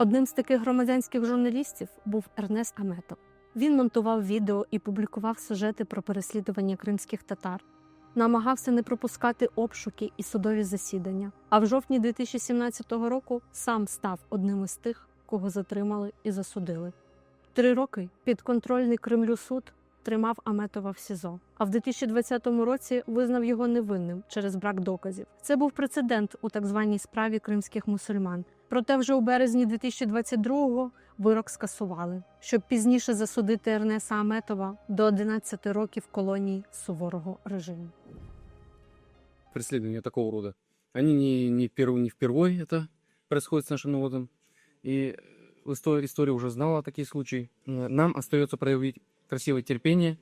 Одним з таких громадянських журналістів був Ернест Аметов. Він монтував відео і публікував сюжети про переслідування кримських татар, намагався не пропускати обшуки і судові засідання. А в жовтні 2017 року сам став одним із тих, кого затримали і засудили. Три роки підконтрольний Кремлю суд тримав Аметова в СІЗО, а в 2020 році визнав його невинним через брак доказів. Це був прецедент у так званій справі кримських мусульман. Проте вже у березні 2022-го вирок скасували, щоб пізніше засудити Ернеса Аметова до 11 років колонії суворого режиму. преследования такого рода. Они не, не, вперв, не впервой это происходит с нашим народом. И история, история уже знала такие случаи. Э, Нам остается проявить красивое терпение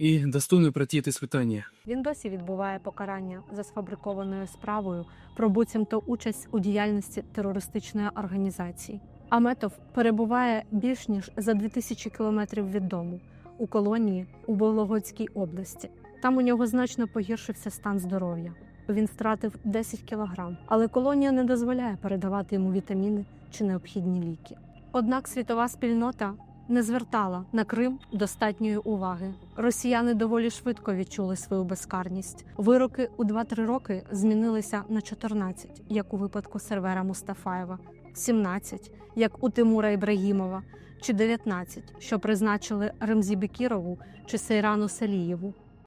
и достойно пройти это испытание. Він досі відбуває покарання за сфабрикованою справою про буцімто участь у діяльності терористичної організації. Аметов перебуває більш ніж за 2000 кілометрів від дому у колонії у Вологодській області. Там у нього значно погіршився стан здоров'я. Він втратив 10 кілограм, але колонія не дозволяє передавати йому вітаміни чи необхідні ліки. Однак світова спільнота не звертала на Крим достатньої уваги. Росіяни доволі швидко відчули свою безкарність. Вироки у 2-3 роки змінилися на 14, як у випадку сервера Мустафаєва, 17, як у Тимура Ібрагімова, чи 19, що призначили Ремзі Бекірову чи Сейрану Салієву.